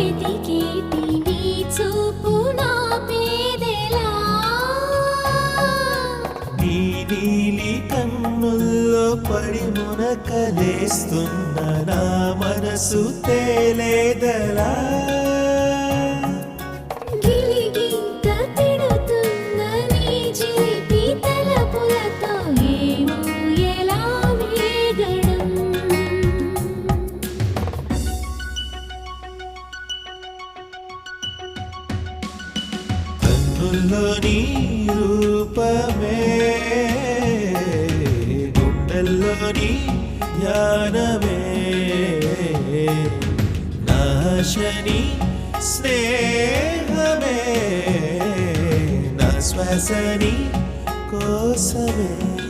వెతికేటి నీ చూపు నా పేదెలా నీ నీలి కన్నుల్లో పడి మునకలేస్తున్న నా మనసు తేలేదలా? కన్నుల్లో నీ రూపమే. గుండెల్లో నీ ధ్యానమే నాశని స్నేహమే. నా శ్వాసని కోసమే.